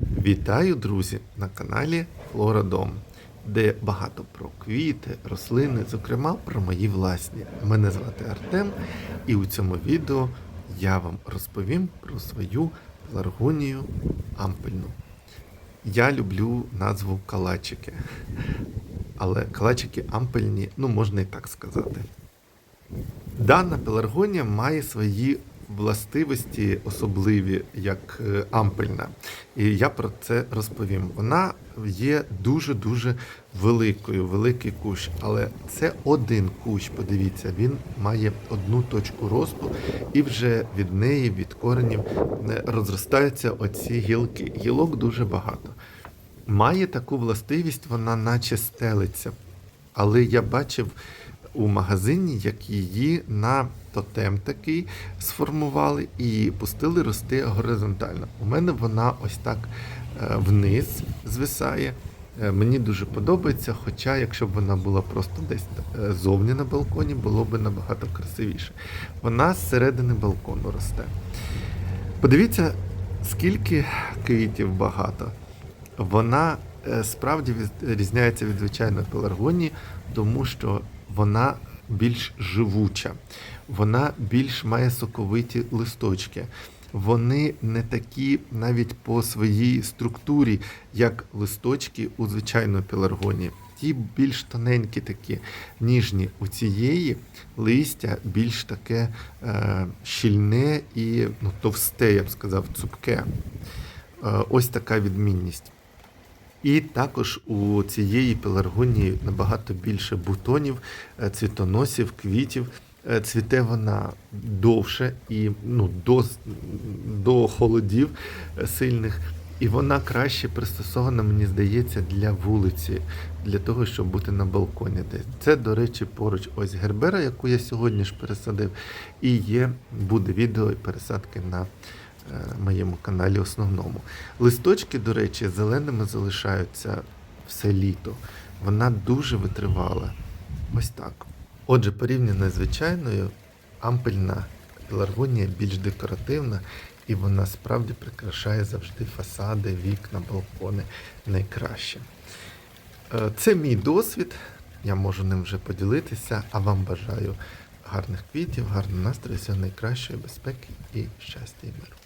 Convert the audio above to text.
Вітаю, друзі, на каналі Флора Дом, де багато про квіти, рослини, зокрема про мої власні. Мене звати Артем, і у цьому відео я вам розповім про свою пеларгонію ампельну. Я люблю назву калачики, але калачики ампельні, ну можна і так сказати. Дана пеларгонія має свої властивості особливі, як е, ампельна. І я про це розповім. Вона є дуже-дуже великою, великий кущ, але це один кущ. Подивіться, він має одну точку росту, і вже від неї, від коренів, розростаються оці гілки. Гілок дуже багато. Має таку властивість, вона наче стелиться. Але я бачив у магазині, як її на тотем такий сформували і пустили рости горизонтально. У мене вона ось так е, вниз звисає. Е, Мені дуже подобається, хоча якщо б вона була просто десь е, зовні на балконі, було б набагато красивіше. Вона з середини балкону росте. Подивіться, скільки квітів багато. Вона справді відрізняється від звичайної пеларгонії, тому що вона більш живуча, вона більш має соковиті листочки. Вони не такі навіть по своїй структурі, як листочки у звичайної пеларгонії. Ті більш тоненькі такі, ніжні. У цієї листя більш таке е, щільне і ну, товсте, я б сказав, цупке. Е, ось така відмінність. І також у цієї пеларгонії набагато більше бутонів, е, цвітоносів, квітів. Е, Цвіте вона довше і ну, до, до холодів е, сильних. І вона краще пристосована, мені здається, для вулиці, для того, щоб бути на балконі. десь. Це, до речі, поруч ось гербера, яку я сьогодні ж пересадив. І є, буде відео і пересадки на моєму каналі основному. Листочки, до речі, зеленими залишаються все літо. Вона дуже витривала. Ось так. Отже, порівняно з звичайною, ампельна пеларгонія більш декоративна, і вона справді прикрашає завжди фасади, вікна, балкони найкраще. Е, Це мій досвід, я можу ним вже поділитися, а вам бажаю гарних квітів, гарного настрою, всього найкращої безпеки і щастя і миру.